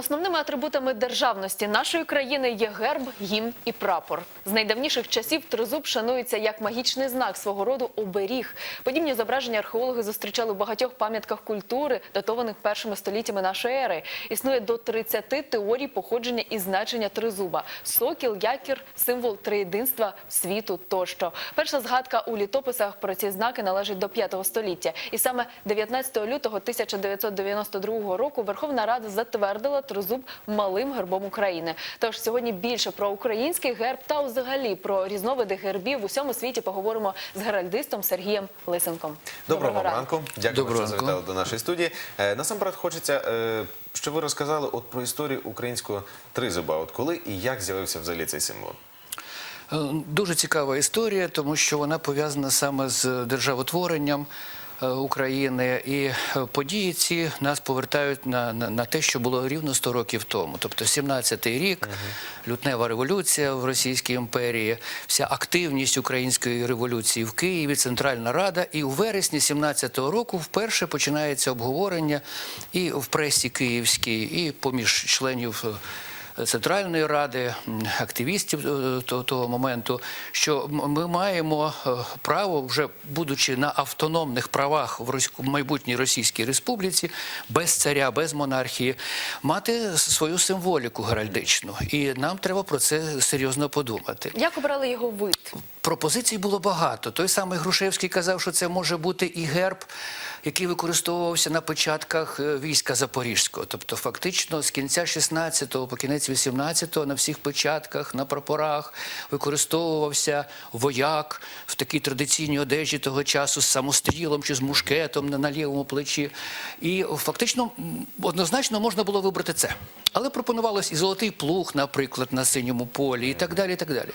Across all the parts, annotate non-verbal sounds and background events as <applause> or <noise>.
Основними атрибутами державності нашої країни є герб, гімн і прапор. З найдавніших часів тризуб шанується як магічний знак свого роду оберіг. Подібні зображення археологи зустрічали у багатьох пам'ятках культури, датованих першими століттями нашої ери. Існує до 30 теорій походження і значення тризуба: сокіл, якір, символ триєдинства світу тощо. Перша згадка у літописах про ці знаки належить до 5 століття. І саме 19 лютого 1992 року Верховна Рада затвердила тризуб малим гербом України. Тож сьогодні більше про український герб та взагалі про різновиди гербів в усьому світі поговоримо з геральдистом Сергієм Лисенком. Доброго ранку. Дякую, Доброго що завітали до нашої студії. Е, Насамперед хочеться, е, щоб ви розказали от про історію українського тризуба. От коли і як з'явився взагалі цей символ? Е, Дуже цікава історія, тому що вона пов'язана саме з державотворенням України, і е, події ці нас повертають на, на, на те, що було рівно 100 років тому. Тобто 17-й рік, лютнева революція в Російській імперії, вся активність української революції в Києві, Центральна Рада. І у вересні 17-го року вперше починається обговорення і в пресі київській, і поміж членів. Центральної ради, активістів е, того моменту, що ми маємо е, право, вже будучи на автономних правах в в майбутній Російській Республіці, без царя, без монархії, мати свою символіку геральдичну. І нам треба про це серйозно подумати. Як обрали його вид? Пропозицій було багато. Той самий Грушевський казав, що це може бути і герб, який використовувався на початках е, війська Запорізького. Тобто, фактично, з кінця 16-го по кінець 18-го на всіх початках, на прапорах використовувався вояк в такій традиційній одежі того часу з самострілом чи з мушкетом на, лівому плечі. І фактично однозначно можна було вибрати це. Але пропонувалось і золотий плуг, наприклад, на синьому полі, і так далі. І так далі.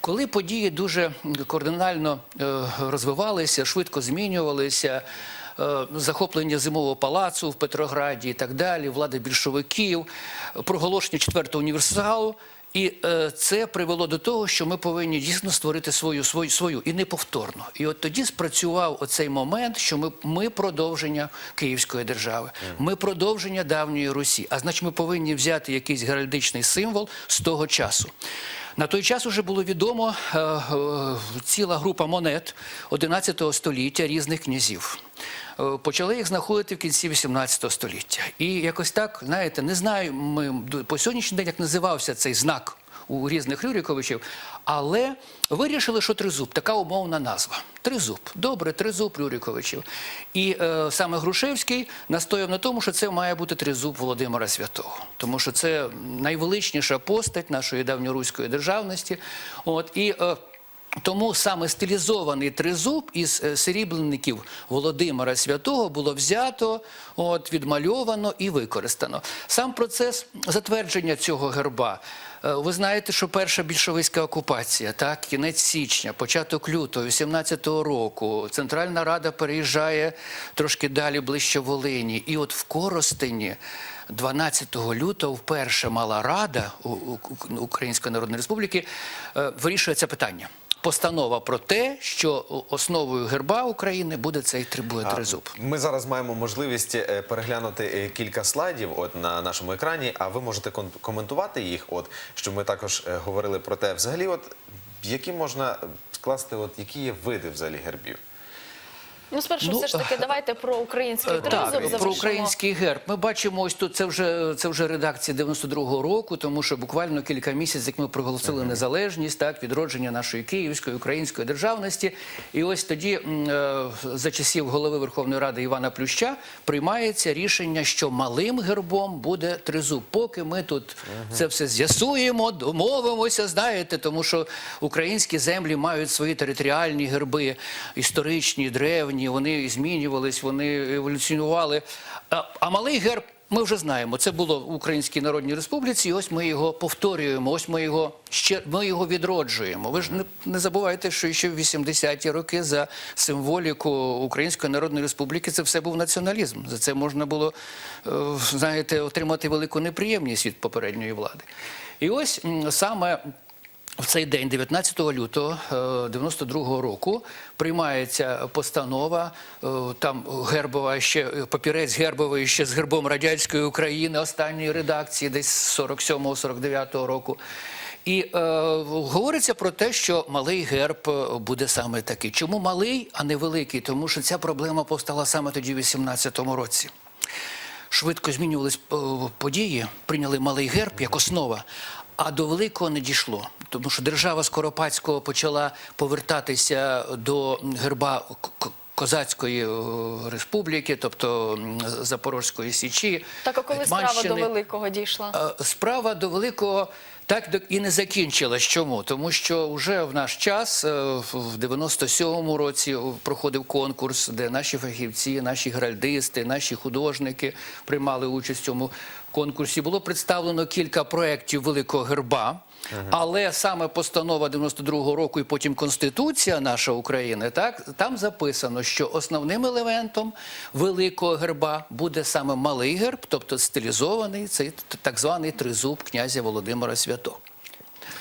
Коли події дуже кардинально е, розвивалися, швидко змінювалися. Е, Захоплення зимового палацу в Петрограді і так далі, влади більшовиків, проголошення четвертого універсалу. І е, це привело до того, що ми повинні дійсно створити свою свою свою і неповторну. І от тоді спрацював оцей момент, що ми, ми продовження Київської держави, ми продовження давньої Русі. А значить, ми повинні взяти якийсь геральдичний символ з того часу. На той час вже було відомо е, е, ціла група монет 11 століття різних князів. Е, Почали їх знаходити в кінці 18 століття. І якось так, знаєте, не знаю ми по сьогоднішній день, як називався цей знак у різних Рюриковичів, але вирішили, що тризуб така умовна назва. Тризуб. Добре, тризуб Рюриковичів. І е, саме Грушевський настояв на тому, що це має бути тризуб Володимира Святого, тому що це найвеличніша постать нашої давньоруської державності. От і е, тому саме стилізований тризуб із е, срібленників Володимира Святого було взято, от, відмальовано і використано. Сам процес затвердження цього герба. е, Ви знаєте, що перша більшовицька окупація, так, кінець січня, початок лютого, 18-го року, Центральна Рада переїжджає трошки далі ближче Волині. І от в Коростені 12 лютого вперше мала рада Української Народної Республіки е, вирішує це питання. Постанова про те, що основою герба України буде цей тризуб. Ми зараз маємо можливість е, переглянути е, кілька слайдів от на нашому екрані, а ви можете коментувати їх. От що ми також е, говорили про те, взагалі, от які можна скласти, от які є види взагалі гербів. Ну, спершу Ну, все ж таки, <laughs> давайте про український тризуб Так, завершимо. про український герб. Ми бачимо, ось тут це вже це вже редакція 92-го року, тому що буквально кілька місяців, як ми проголосили незалежність, так відродження нашої київської української державності. І ось тоді, е, за часів голови Верховної Ради Івана Плюща, приймається рішення, що малим гербом буде тризуб. Поки ми тут це все з'ясуємо, домовимося, знаєте, тому що українські землі мають свої територіальні герби, історичні, древні, вони змінювались, вони еволюціонували. А, а малий герб. Ми вже знаємо, це було в Українській Народній Республіці, і ось ми його повторюємо, ось ми його ще ми його відроджуємо. Ви ж не, не забувайте, що ще в 80-ті роки за символіку Української Народної Республіки це все був націоналізм. За це можна було, е, знаєте, отримати велику неприємність від попередньої влади. І ось саме в цей день, 19 лютого 92 року, приймається постанова. е, Там гербова ще е, папірець гербовий ще з гербом радянської України, останньої редакції, десь 47-49 року. І е, говориться про те, що малий герб е, буде саме такий. Чому малий, а не великий? Тому що ця проблема повстала саме тоді, в 18-му році швидко змінювались е, події, прийняли малий герб як основа, а до великого не дійшло. Тому що держава Скоропадського почала повертатися до герба Козацької е, республіки, тобто Запорозької Січі. Так, а коли справа до великого дійшла? Е, Справа до великого так і не закінчилась. Чому? Тому що вже в наш час, е, в 97-му році, проходив конкурс, де наші фахівці, наші геральдисти, наші художники приймали участь в цьому конкурсі. Було представлено кілька проєктів великого герба. Але саме постанова 92-го року і потім Конституція наша України, так там записано, що основним елементом великого герба буде саме малий герб, тобто стилізований цей так званий тризуб князя Володимира Святого.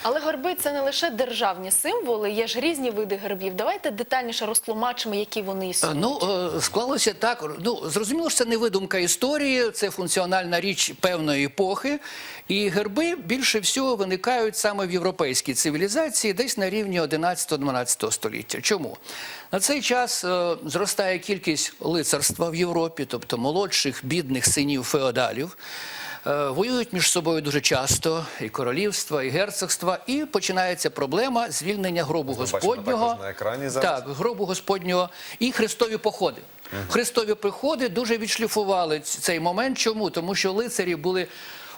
Але герби це не лише державні символи, є ж різні види гербів. Давайте детальніше розтлумачимо, які вони Е, існують. Ну е, склалося так. Ну зрозуміло, що це не видумка історії, це функціональна річ певної епохи. І герби більше всього виникають саме в європейській цивілізації, десь на рівні 11-12 століття. Чому на цей час е, зростає кількість лицарства в Європі, тобто молодших бідних синів феодалів. Е, Воюють між собою дуже часто і королівства, і герцогства, і починається проблема звільнення гробу Ми бачимо Господнього. на екрані зараз. Так, гробу Господнього і хрестові походи. Хрестові походи дуже відшліфували цей момент. Чому? Тому що лицарі були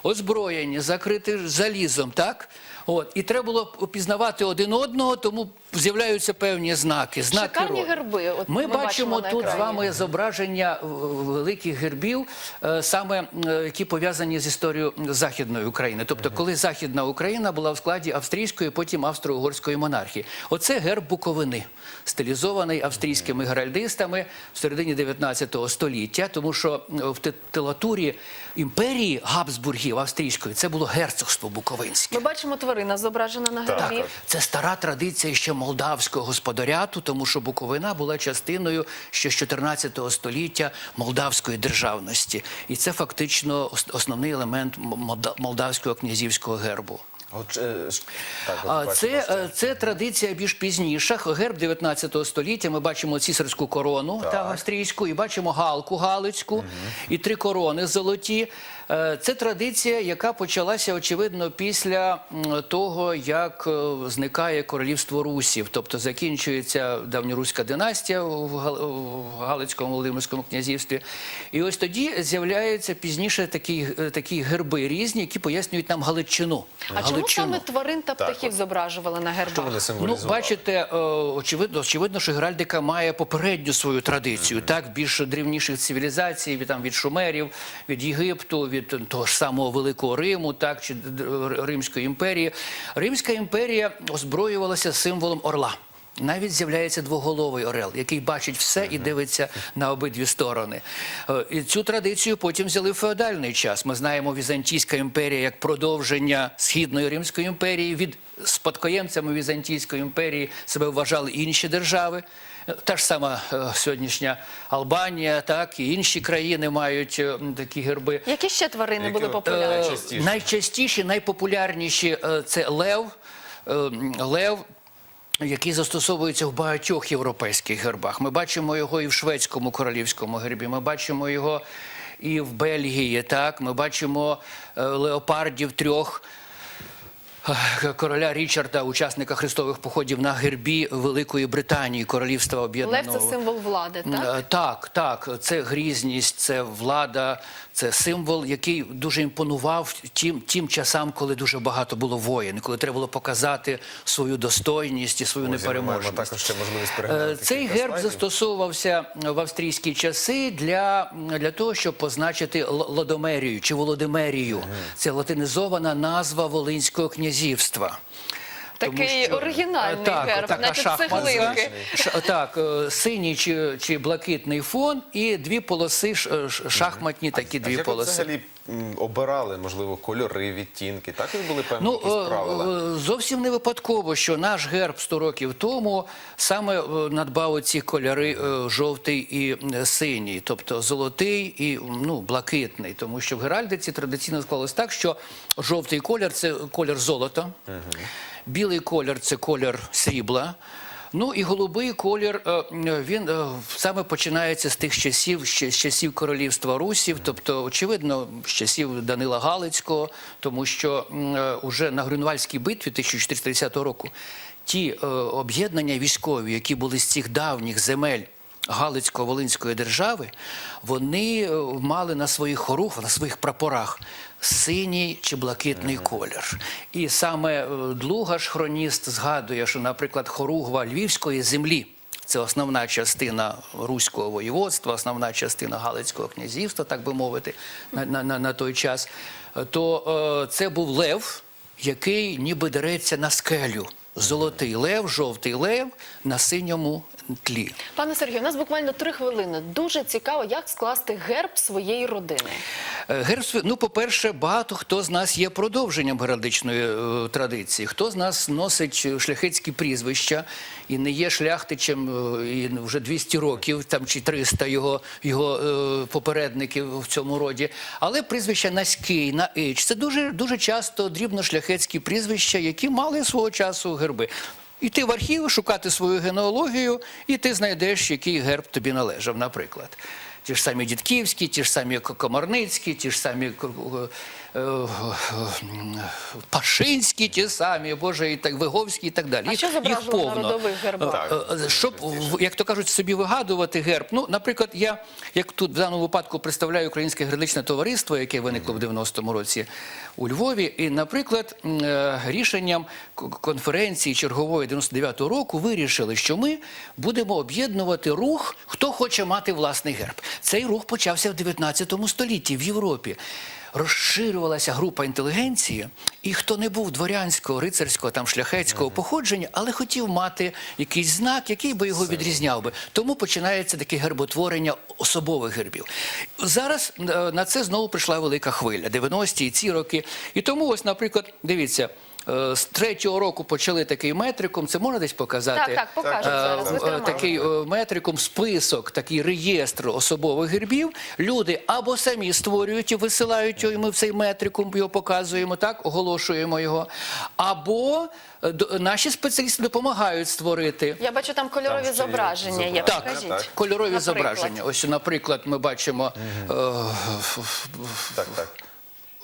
озброєні, закриті залізом, так? От, і треба було пізнавати один одного, тому з'являються певні знаки. знаки Шикарні роду. герби, от ми, ми бачимо тут з вами зображення е, великих гербів, е, саме е, які пов'язані з історією Західної України. Тобто, коли Західна Україна була в складі австрійської, потім австро-угорської монархії. Оце герб Буковини, стилізований австрійськими геральдистами в середині 19 століття, тому що в титулатурі імперії Габсбургів австрійської це було герцогство Буковинське. Ми бачимо тварина зображена на гербі. Так. Це стара традиція ще молдавського господаряту, тому що Буковина була частиною ще з 14 століття молдавської державності, і це фактично основний елемент молдавського князівського гербу. От, е, так, це, е, це традиція більш пізніша. Герб 19 століття. Ми бачимо цісарську корону та австрійську, і бачимо галку галицьку, і три корони золоті. Е, Це традиція, яка почалася очевидно після того, як е, зникає королівство русів, тобто закінчується давньоруська династія в Гал- Галицькому Володимирському князівстві. І ось тоді з'являються пізніше такі, е, такі герби різні, які пояснюють нам Галичину. А чому саме тварин та птахів от. зображували на гербах? Що вони Ну, бачите, е, очевидно, очевидно, що геральдика має попередню свою традицію, так більш древніших цивілізацій, від там від шумерів, від Єгипту, від того ж самого Великого Риму, так чи Римської імперії. Римська імперія озброювалася символом орла. Навіть з'являється двоголовий орел, який бачить все і дивиться на обидві сторони. Е, І цю традицію потім взяли в феодальний час. Ми знаємо Візантійська імперія як продовження східної Римської імперії. Від спадкоємцями Візантійської імперії себе вважали інші держави. Та ж сама е, сьогоднішня Албанія, так і інші країни мають е, такі герби. Які ще тварини Які були популярні? е, Е, Найчастіші, найпопулярніші це лев. Лев. Який застосовується в багатьох європейських гербах. Ми бачимо його і в шведському королівському гербі. Ми бачимо його і в Бельгії. Так, ми бачимо леопардів трьох короля Річарда, учасника хрестових походів на гербі Великої Британії, королівства Лев це символ влади, так? Так, так, це грізність, це влада, це символ, який дуже імпонував тим, тим часам, коли дуже багато було воєн, коли треба було показати свою достойність і свою непереможність. також ще можливість Е, переглянути Цей герб слайдів. застосовувався в австрійські часи для, для того, щоб позначити Л- Ладомерію чи Володимерію. Це латинізована назва Волинського князівства. Такий оригінальний Е, так, герб, така наче шахматна. цеглинки. Ш- Так, е, синій чи, чи блакитний фон і дві полоси ш- е, шахматні такі А дві як полоси. взагалі обирали, можливо, кольори, відтінки. Так і були певні Ну, якісь е, правила. е, зовсім не випадково, що наш герб 100 років тому саме е, надбав ці кольори жовтий і синій, тобто золотий і ну, блакитний. Тому що в геральдиці традиційно склалось так, що жовтий колір це колір золота, білий колір це колір срібла. Ну і голубий колір е, він е, саме починається з тих часів, ще з часів королівства Русів, тобто, очевидно, з часів Данила Галицького, тому що е, уже на Грюнвальській битві 1430 року ті об'єднання військові, які були з цих давніх земель. Галицько-Волинської держави, вони е, мали на своїх хорух, на своїх прапорах синій чи блакитний колір. І саме е, Длугаш, хроніст, згадує, що, наприклад, хоругва Львівської землі. Це основна частина руського воєводства, основна частина Галицького князівства, так би мовити, на, на, на, на той час. То е, це був лев, який ніби дереться на скелю. Золотий лев, жовтий лев на синьому тлі. Пане Сергію, у нас буквально три хвилини. Дуже цікаво, як скласти герб своєї родини. Е, Герб, ну, по-перше, багато хто з нас є продовженням геральдичної е, традиції. Хто з нас носить е, шляхетські прізвища і не є шляхтичем і вже 200 років, там чи 300 його, його попередників в цьому роді. Але прізвища Наський, на Ич це дуже, дуже часто дрібношляхетські прізвища, які мали свого часу герби. Іти в архів, шукати свою генеалогію, і ти знайдеш, який герб тобі належав, наприклад. Ті ж самі Дідківські, ті ж самі Комарницькі, ті ж самі Пашинські, ті самі, Боже, і так Виговські і так далі. А Їх- що їх повно. гербах? Е, е, Щоб, як то кажуть, собі вигадувати герб. Ну, наприклад, я, як тут в даному випадку представляю Українське героїчне товариство, яке виникло в 90-му році у Львові, і, наприклад, е, рішенням конференції чергової 99-го року вирішили, що ми будемо об'єднувати рух, хто хоче мати власний герб. Цей рух почався в 19 столітті в Європі. Розширювалася група інтелігенції, і хто не був дворянського, рицарського, там шляхетського походження, але хотів мати якийсь знак, який би його відрізняв би. Тому починається таке герботворення особових гербів. Зараз е, на це знову прийшла велика хвиля, 90-ті і ці роки. І тому, ось, наприклад, дивіться. Е, З третього року почали такий метриком. Це можна десь показати? Так, так, покажемо Е, зараз. Е. Такий метриком список, такий реєстр особових гербів. Люди або самі створюють і висилають його, і ми в цей метрикум його показуємо, так оголошуємо його. Або наші спеціалісти допомагають створити. Я бачу там кольорові Там зображення. Є. Покажіть. так. Кольорові Наприклад. зображення. Ось, наприклад, ми бачимо е, Так, так.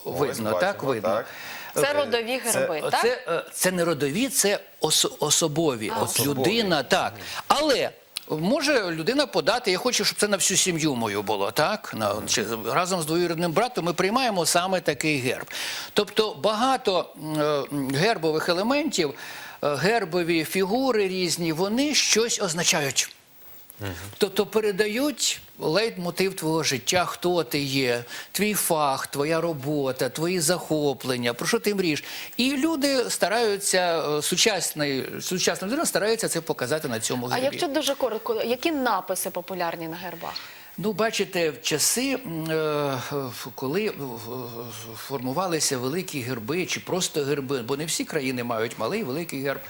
видно, Ось, так бачимо, видно. так. Це родові герби, так? Це, е, це не родові, це ос- особові. От особові. людина, так. Але. Може людина подати, я хочу, щоб це на всю сім'ю мою було, так? На, чи, разом з двоюрідним братом ми приймаємо саме такий герб. Тобто багато е, гербових елементів, е, гербові фігури різні, вони щось означають. Тобто передають лейтмотив твого життя, хто ти є, твій фах, твоя робота, твої захоплення, про що ти мрієш. І люди стараються, е, сучасний, сучасна людина старається це показати на цьому А якщо дуже коротко, які написи популярні на гербах? Ну, бачите, в часи, е, коли формувалися великі герби чи просто герби, бо не всі країни мають малий, великий герб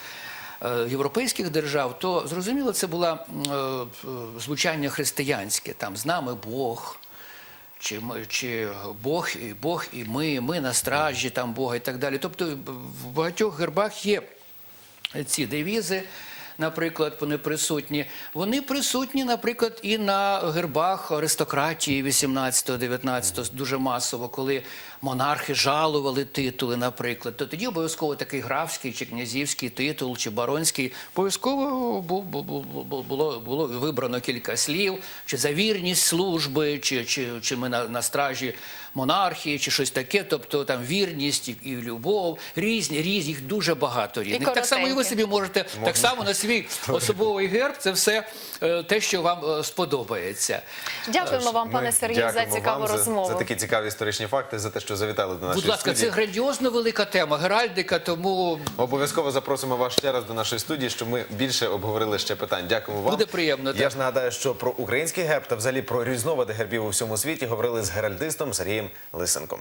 європейських держав, то зрозуміло, це було звучання християнське. Там з нами Бог. Чи, чи Бог і Бог і ми, ми на стражі там Бога і так далі. Тобто в багатьох гербах є ці девізи, наприклад, вони присутні. Вони присутні, наприклад, і на гербах аристократії 18-19 дуже масово, коли монархи жалували титули, наприклад. То тоді обов'язково такий графський чи князівський титул, чи баронський, обов'язково бу- бу- бу- бу- було, було вибрано кілька слів, чи за вірність служби, чи, чи, чи ми на, на стражі монархії, чи щось таке. Тобто там вірність і, і любов, різні, різні, їх дуже багато різних. Так само і ви собі можете так само на свій особовий герб це все е, те, що вам е, сподобається. Дякуємо вам, пане Ми Сергію, за цікаву вам за- розмову. За, такі цікаві історичні факти, за те, що завітали до нашої Будь ласка, студії. це грандіозно велика тема, геральдика, тому Обов'язково запросимо вас ще раз до нашої студії, щоб ми більше обговорили ще питань. Дякуємо вам. Буде приємно, Я так. ж нагадаю, що про український герб та взагалі про різновиди гербів у всьому світі говорили з геральдистом Сергієм Лисенком.